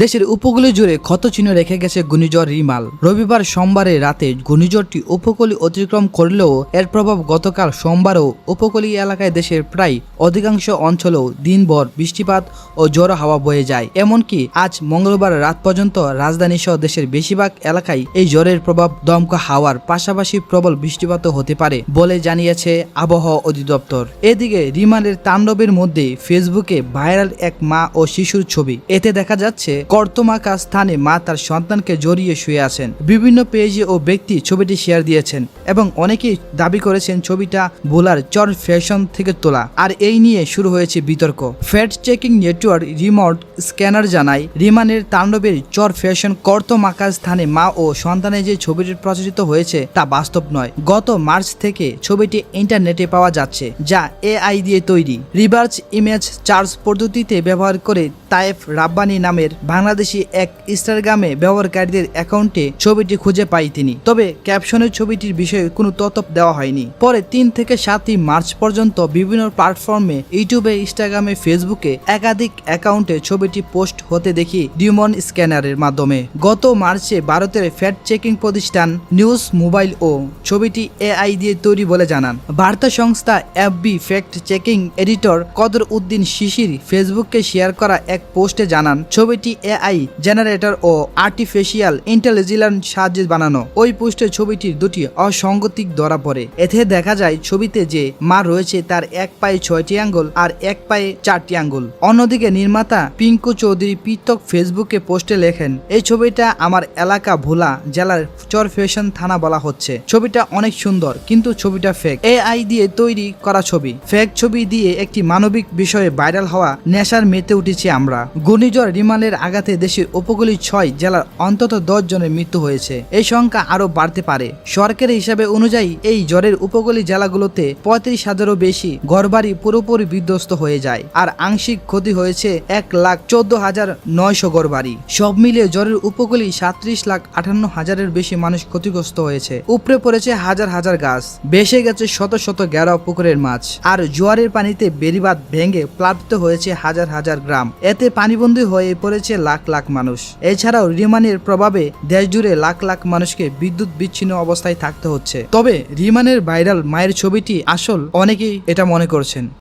দেশের উপকূলীয় জুড়ে ক্ষতচিহ্ন রেখে গেছে ঘূর্ণিঝড় রিমাল। রবিবার সোমবারে রাতে ঘূর্ণিঝড়টি উপকূলীয় অতিক্রম করলেও এর প্রভাব গতকাল সোমবারও উপকূলীয় এলাকায় দেশের প্রায় অধিকাংশ অঞ্চলেও দিনভর বৃষ্টিপাত ও জোর হাওয়া বয়ে যায়। এমনকি আজ মঙ্গলবার রাত পর্যন্ত রাজধানী সহ দেশের বেশিরভাগ এলাকায় এই জ্বরের প্রভাব দমকা হাওয়ার পাশাপাশি প্রবল বৃষ্টিপাতও হতে পারে বলে জানিয়েছে আবহাওয়া অধিদপ্তর। এদিকে রিমালের তাণ্ডবের মধ্যে ফেসবুকে ভাইরাল এক মা ও শিশুর ছবি। এতে দেখা যাচ্ছে কর্তমাকা স্থানে মা তার সন্তানকে জড়িয়ে শুয়ে আছেন। বিভিন্ন পেজে ও ব্যক্তি ছবিটি শেয়ার দিয়েছেন এবং অনেকেই দাবি করেছেন ছবিটা বোলার চর ফ্যাশন থেকে তোলা। আর এই নিয়ে শুরু হয়েছে বিতর্ক। Fact checking network remote scanner জানায়, রিমানের তাণ্ডবের চর ফ্যাশন কর্তমাকা স্থানে মা ও সন্তানের যে ছবিটি প্রচারিত হয়েছে তা বাস্তব নয়। গত মার্চ থেকে ছবিটি ইন্টারনেটে পাওয়া যাচ্ছে, যা এআই দিয়ে তৈরি। রিভার্স ইমেজ চার্জ পদ্ধতিতে ব্যবহার করে তায়েফ রাব্বানি নামের বাংলাদেশি এক ইনস্টাগ্রামে ব্যবহারকারীদের অ্যাকাউন্টে ছবিটি খুঁজে পাই তিনি। তবে ক্যাপশনের ছবিটির বিষয়ে কোনো তথ্য দেওয়া হয়নি। পরে তিন থেকে সাতই মার্চ পর্যন্ত বিভিন্ন প্ল্যাটফর্মে ইউটিউবে, ইনস্টাগ্রামে, ফেসবুকে একাধিক অ্যাকাউন্টে ছবিটি পোস্ট হতে দেখি ডিমন স্ক্যানারের মাধ্যমে। গত মার্চে ভারতের ফ্যাট চেকিং প্রতিষ্ঠান নিউজ মোবাইল ও ছবিটি এআই দিয়ে তৈরি বলে জানান। বার্তা সংস্থা এফবি ফ্যাক্ট চেকিং এডিটর কদর উদ্দিন শিশির ফেসবুককে শেয়ার করা এক পোস্টে জানান, ছবিটি এআই, জেনারেটর ও আর্টিফিশিয়াল ইন্টেলিজেন্স সাহায্যে বানানো। ওই পোস্টে ছবিটির দুটি অসঙ্গতিক ধরা পড়ে। এতে দেখা যায় ছবিতে যে মা রয়েছে তার এক পায়ে ছয়টি আঙ্গুল আর এক পায়ে চারটি আঙ্গুল। অন্যদিকে নির্মাতা পিঙ্কু চৌধুরী পৃথক ফেসবুকে পোস্টে লেখেন, এই ছবিটা আমার এলাকা ভোলা জেলার চর ফ্যাশন থানা বলা হচ্ছে। ছবিটা অনেক সুন্দর, কিন্তু ছবিটা ফেক এআই দিয়ে তৈরি করা ছবি। ফেক ছবি দিয়ে একটি মানবিক বিষয়ে ভাইরাল হওয়া নেশার মেতে উঠেছি আমরা। ঘূর্ণিঝড় রিমালের আঘাতে দেশের উপকূলীয় ছয় জেলার অন্তত দশ জনের মৃত্যু হয়েছে। এই সংখ্যা আরও বাড়তে পারে। সরকারের হিসাবে অনুযায়ী এই জ্বরের উপকূলীয় জেলাগুলোতে পঁয়ত্রিশ হাজারও বেশি ঘরবাড়ি পুরোপুরি বিধ্বস্ত হয়ে যায় আর আংশিক ক্ষতি হয়েছে এক লাখ চোদ্দ হাজার নয়শো ঘরবাড়ি। সব মিলিয়ে জ্বরের উপকূলী সাত্রিশ লাখ আটান্ন হাজারের বেশি মানুষ ক্ষতিগ্রস্ত হয়েছে। উপরে পড়েছে হাজার হাজার গাছ। বেসে গেছে শত শত গেরা পুকুরের মাছ। আর জোয়ারের পানিতে বেড়িবাঁধ ভেঙে প্লাবিত হয়েছে হাজার হাজার গ্রাম। এতে পানিবন্দী হয়ে পড়েছে লাখ লাখ মানুষ। এছাড়াও রিমানের প্রভাবে দেশ জুড়ে লাখ লাখ মানুষকে বিদ্যুৎ বিচ্ছিন্ন অবস্থায় থাকতে হচ্ছে। তবে রিমানের ভাইরাল মায়ের ছবিটি আসল অনেকেই এটা মনে করছেন।